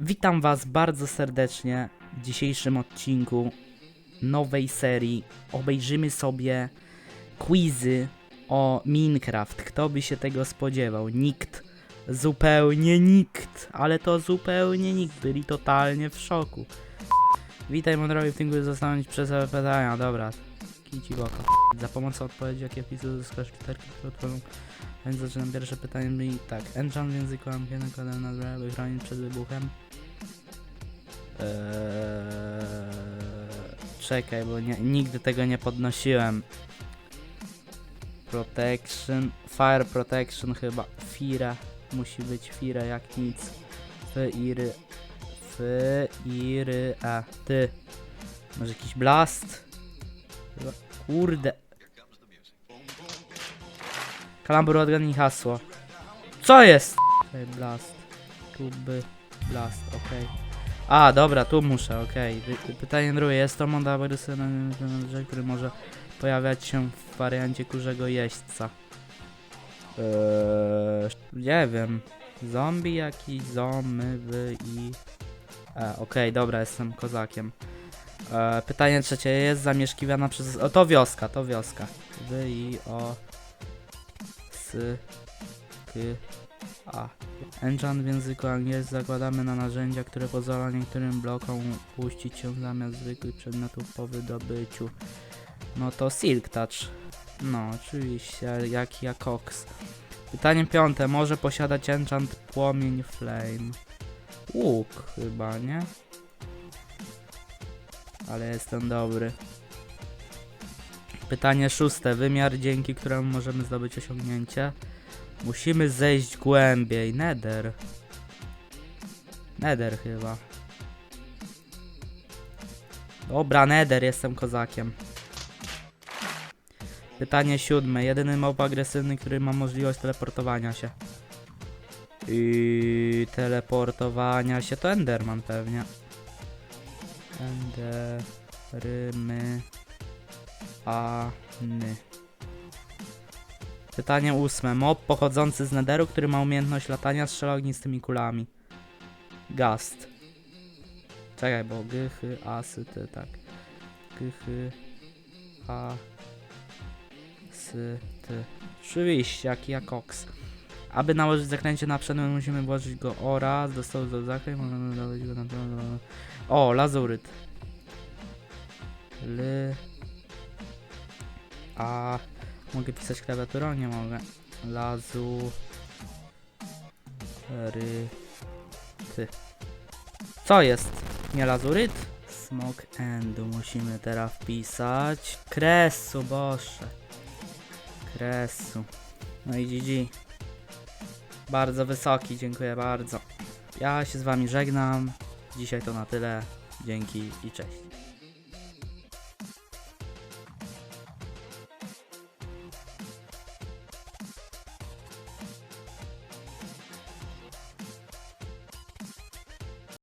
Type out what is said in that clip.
Witam Was bardzo serdecznie w dzisiejszym odcinku nowej serii. Obejrzymy sobie quizy o Minecraft. Kto by się tego spodziewał? Nikt. Zupełnie nikt. Ale to zupełnie nikt. Byli totalnie w szoku. Witaj mądrowie w tym zastanowić przez pytania. Dobra. Kici boko. Za pomocą odpowiedzi jakie wpisuję uzyskasz literki, które otworzą więc zaczynam pierwsze pytanie brzmi tak. Enchant w języku angielskim nakładam na zbroję, przed wybuchem. Eee, czekaj, bo nie, nigdy tego nie podnosiłem. Protection, fire protection chyba. Fira, musi być fira jak nic. F, iry, f, iry, a, ty. Może jakiś blast? Chyba- Kurde. Kalambur odgadnij hasło. Co jest? Blast. Tuby. Blast, okej. A, dobra, tu muszę, okej. Wy- Pytanie drugie. Jest to monda agresywny, który może pojawiać się w wariancie kurzego jeźdźca. Eee, nie wiem. Zombie jakiś, zomy, wy i... E, okej, dobra, jestem kozakiem. E, pytanie trzecie. Jest zamieszkiwana przez... O, to wioska, to wioska. Wy i o... S, K, A. Enchant w języku angielskim zakładamy na narzędzia, które pozwala niektórym blokom puścić się zamiast zwykłych przedmiotów po wydobyciu. No to Silk Touch. No, oczywiście, jak ja Cox. Pytanie piąte. Może posiadać enchant płomień flame? Łuk chyba, nie? Ale jestem dobry. Pytanie szóste. Wymiar, dzięki któremu możemy zdobyć osiągnięcie. Musimy zejść głębiej. Nether. Nether chyba. Dobra, Nether, jestem kozakiem. Pytanie siódme. Jedyny mob agresywny, który ma możliwość teleportowania się. I teleportowania się to Enderman pewnie. Enderymy. A. Ny. Pytanie ósme. Mob pochodzący z Netheru, który ma umiejętność latania, strzela ognistymi kulami. Gast. Czekaj, bo gychy, asy, ty, tak. Gychy, a, sy, ty. Oczywiście, jak ja koks. Aby nałożyć zaklęcie na przedmiot, musimy włożyć go oraz do stołu do zaklęć, możemy dołożyć go na O, lazuryt. L, a mogę pisać klawiaturą? Nie mogę. Lazu. Ry. Ty. Co jest? Nie lazuryt? Smoke endu musimy teraz wpisać. Kresu, boże. Kresu. No i GG. Bardzo wysoki, dziękuję bardzo. Ja się z wami żegnam. Dzisiaj to na tyle. Dzięki i cześć.